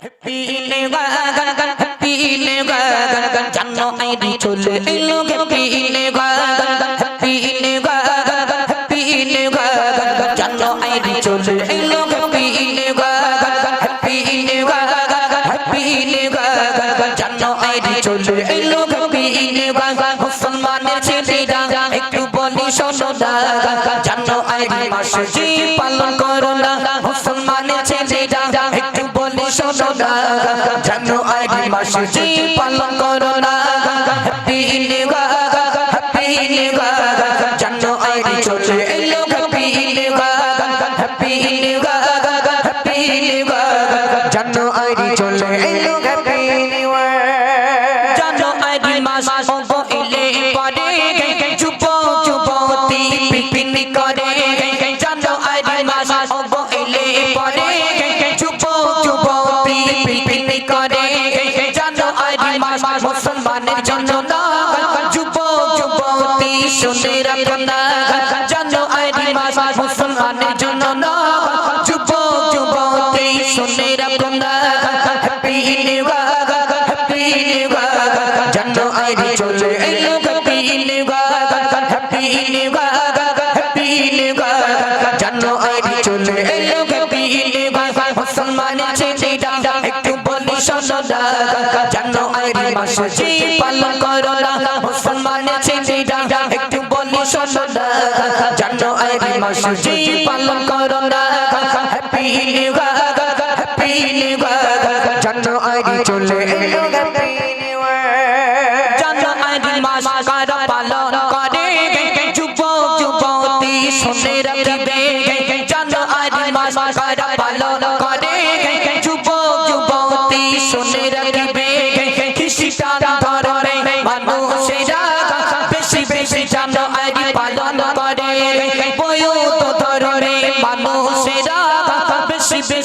Happy গান happy গান এলো হ্যাপি গান জানো একটু বলি শোনো জানো আইডি মাসে পালন শোনো না জানো আইডি মাসে জি পালন করো না। হ্যাপি এলো হ্যাপি হ্যাপি হ্যাপি জানো আইডি চলে এলো হ্যাপি জানো আইডি মাস রাখো না জানো আইডি মাস মুসলমানের জন্য না। যুব যুবতী রাখো না হ্যাপি নিউ হ্যাপি নিউ জানো আইডি চলে এলো happy new happy new happy new জানো আইডি চলে এলো শোনো না জানো আইডি মাসে পালন করো না হ্যাপি নিউ হ্যাপি নিউ জানো আইডি চলে এলো হ্যাপি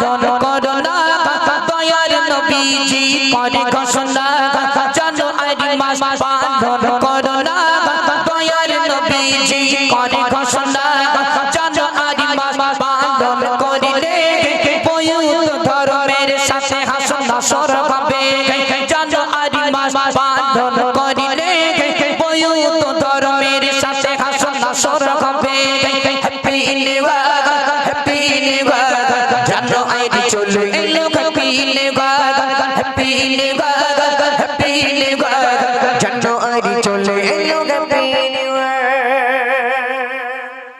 পালন করো না। দয়ার নবীজি করে ঘোষণা জানো আদি মাস পালন করো না। দয়ার নবীজি করে ঘোষণা জানো আদি মাস পালন করিলে বয়ুত ধর্মের সাথে হাসন নাসর হবে। জানো আদি মাস পালন করিলে বয়ুত ধর্মের সাথে হাসন নাসর হবে। হ্যাপি নিউ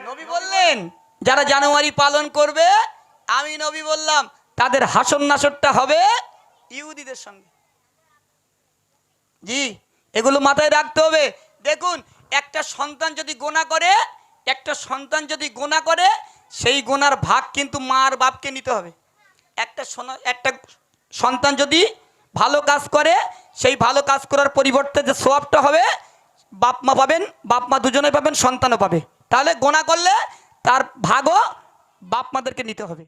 নবী বললেন, যারা জানুয়ারি পালন করবে, আমি নবী বললাম, তাদের হাসন নাসরটা হবে ইহুদিদের সঙ্গে। জি, এগুলো মাথায় রাখতে হবে। দেখুন, একটা সন্তান যদি গোনা করে, একটা সন্তান যদি গোনা করে, সেই গোনার ভাগ কিন্তু মা আর বাপকে নিতে হবে। একটা সোনা- একটা সন্তান যদি ভালো কাজ করে, সেই ভালো কাজ করার পরিবর্তে যে সোয়াবটা হবে, বাপ মা পাবেন, বাপ মা দুজনে পাবেন, সন্তানও পাবে। তাহলে গোনা করলে তার ভাগও বাপ মাদেরকে নিতে হবে।